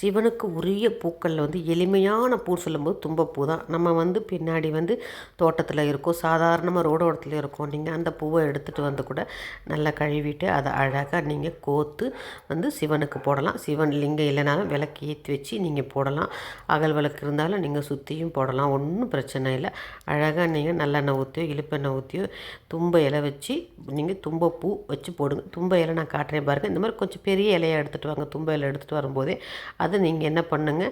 சிவனுக்கு உரிய பூக்களில் வந்து எளிமையான பூ சொல்லும்போது தும்பப்பூ தான். நம்ம வந்து பின்னாடி வந்து தோட்டத்தில் இருக்கோம் சாதாரணமாக ரோடோரத்தில் இருக்கோம். நீங்கள் அந்த பூவை எடுத்துகிட்டு வந்து கூட நல்லா கழுவிட்டு அதை அழகாக நீங்கள் கோத்து வந்து சிவனுக்கு போடலாம். சிவன் லிங்கம் இல்லைனாலும் விளக்கு ஏற்றி வச்சு நீங்கள் போடலாம். அகல் விளக்கு இருந்தாலும் நீங்கள் சுற்றியும் போடலாம். ஒன்றும் பிரச்சனை இல்லை. அழகாக நீங்கள் நல்லெண்ணெய் ஊற்றியோ இழுப்பெண்ணெய் ஊற்றியோ தும்ப இலை வச்சு நீங்கள் தும்பப்பூ வச்சு போடுங்க. தும்ப இலை நான் காட்டுறேன் பாருங்கள் இந்த மாதிரி கொஞ்சம் பெரிய இலையை எடுத்துகிட்டு வாங்க. தும்ப இலை எடுத்துகிட்டு வரும்போதே அது நீங்கள் என்ன பண்ணுங்க?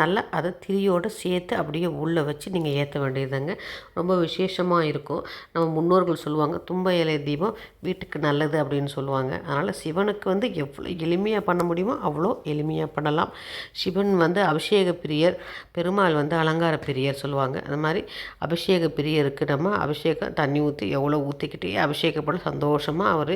நல்லா அதை திரியோடு சேர்த்து அப்படியே உள்ளே வச்சு நீங்கள் ஏற்ற வேண்டியதுங்க ரொம்ப விசேஷமாக இருக்கும். நம்ம முன்னோர்கள் சொல்லுவாங்க தும்ப இலை தீபம் வீட்டுக்கு நல்லது அப்படின்னு சொல்லுவாங்க. அதனால் சிவனுக்கு வந்து எவ்வளோ எளிமையாக பண்ண முடியுமோ அவ்வளோ எளிமையாக பண்ணலாம். சிவன் வந்து அபிஷேக பிரியர் பெருமாள் வந்து அலங்கார பிரியர் சொல்லுவாங்க. அந்த மாதிரி அபிஷேக பிரியருக்கு நம்ம அபிஷேகம் தண்ணி ஊற்றி எவ்வளோ ஊற்றிக்கிட்டே அபிஷேகப்பட சந்தோஷமாக அவர்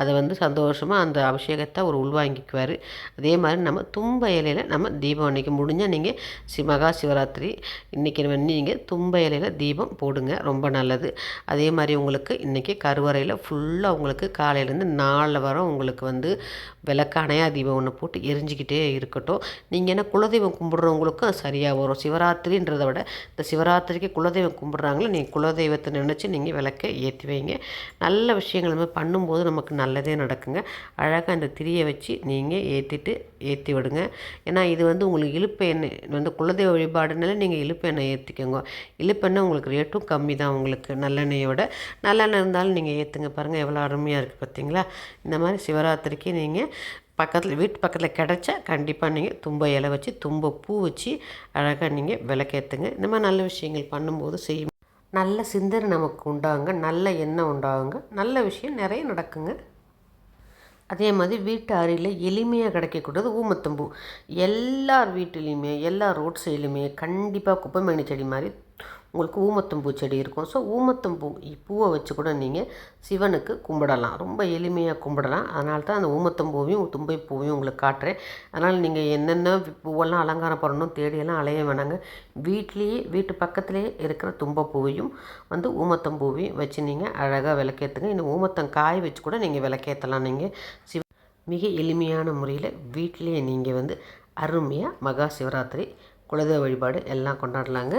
அதை வந்து சந்தோஷமாக அந்த அபிஷேகத்தை அவர் உள்வாங்கிக்குவார். அதே மாதிரி நம்ம தும்ப இலையில் நம்ம தீபம் அன்றைக்கி முடிஞ்சால் நீங்கள் சி மகா சிவராத்திரி இன்றைக்கி நீங்கள் தும்ப இலையில் தீபம் போடுங்க ரொம்ப நல்லது. அதே மாதிரி உங்களுக்கு இன்றைக்கி கருவறையில் ஃபுல்லாக உங்களுக்கு காலையிலேருந்து நாலு வரம் உங்களுக்கு வந்து விளக்கானையாக தீபம் ஒன்று போட்டு எரிஞ்சிக்கிட்டே இருக்கட்டும். நீங்கள் என்ன குலதெய்வம் கும்பிட்றவங்களுக்கும் அது சரியாக வரும். சிவராத்திரின்றதை விட இந்த சிவராத்திரிக்கு குலதெய்வம் கும்பிட்றாங்களோ நீங்கள் குலதெய்வத்தை நினச்சி நீங்கள் விளக்கை ஏற்றி வைங்க. நல்ல விஷயங்கள் நம்ம பண்ணும்போது நமக்கு நல்லதே நடக்குங்க. அழகாக அந்த திரியை வச்சு நீங்கள் ஏற்றிட்டு ஏற்றி விடுங்க. ஏன்னா இது வந்து உங்களுக்கு இழுப்பு எண்ணெய் வந்து குலதெய்வ வழிபாடுனால நீங்கள் இழுப்பு எண்ணெய் ஏற்றிக்கோங்க இழுப்பெண்ணெய் உங்களுக்கு ரேட்டும் கம்மி தான் உங்களுக்கு நல்லெண்ணெயை விட. நல்லெண்ணெய் இருந்தாலும் நீங்கள் ஏற்றுங்க பாருங்கள் எவ்வளோ அருமையாக இருக்குது பார்த்தீங்களா இந்த மாதிரி சிவராத்திரிக்கு நீங்கள் பக்கத்தில் வீட்டு பக்கத்தில் கிடச்சா கண்டிப்பாக நீங்கள் தும்ப இலை வச்சு தும்ப பூ வச்சு அழகாக நீங்கள் விளக்கேற்றுங்க இந்த மாதிரி நல்ல விஷயங்கள் பண்ணும்போது செய்யும். நல்ல சிந்தனை நமக்கு உண்டாகுங்க. நல்ல எண்ணம் உண்டாகுங்க. நல்ல விஷயம் நிறைய நடக்குங்க. அதே மாதிரி வீட்டு அருகில் எளிமையாக கிடைக்கக்கூடாது ஊமத்தம்பூ எல்லார் வீட்டிலையுமே எல்லா ரோட் சைட்லையுமே கண்டிப்பாக குப்பைமேனி செடி மாதிரி உங்களுக்கு ஊமத்தம்பூ செடி இருக்கும். ஸோ ஊமத்தம்பூ பூவை வச்சு கூட நீங்கள் சிவனுக்கு கும்பிடலாம். ரொம்ப எளிமையாக கும்பிடலாம். அதனால தான் அந்த ஊமத்தம்பூவையும் தும்பை பூவையும் உங்களுக்கு காட்டுறேன். அதனால் நீங்கள் என்னென்ன பூவெல்லாம் அலங்காரம் பண்ணணும் தேடியெல்லாம் அலைய வேணாங்க. வீட்லேயே வீட்டு பக்கத்துலேயே இருக்கிற தும்பப்பூவையும் வந்து ஊமத்தம்பூவையும் வச்சு நீங்கள் அழகாக விளக்கேற்றுங்க இந்த ஊமத்தம் காய வச்சு கூட நீங்கள் விளக்கேற்றலாம் நீங்கள் சிவ மிக எளிமையான முறையில் வீட்டிலேயே நீங்கள் வந்து அருமையாக மகா சிவராத்திரி குலதெய்வ வழிபாடு எல்லாம் கொண்டாடலாங்க.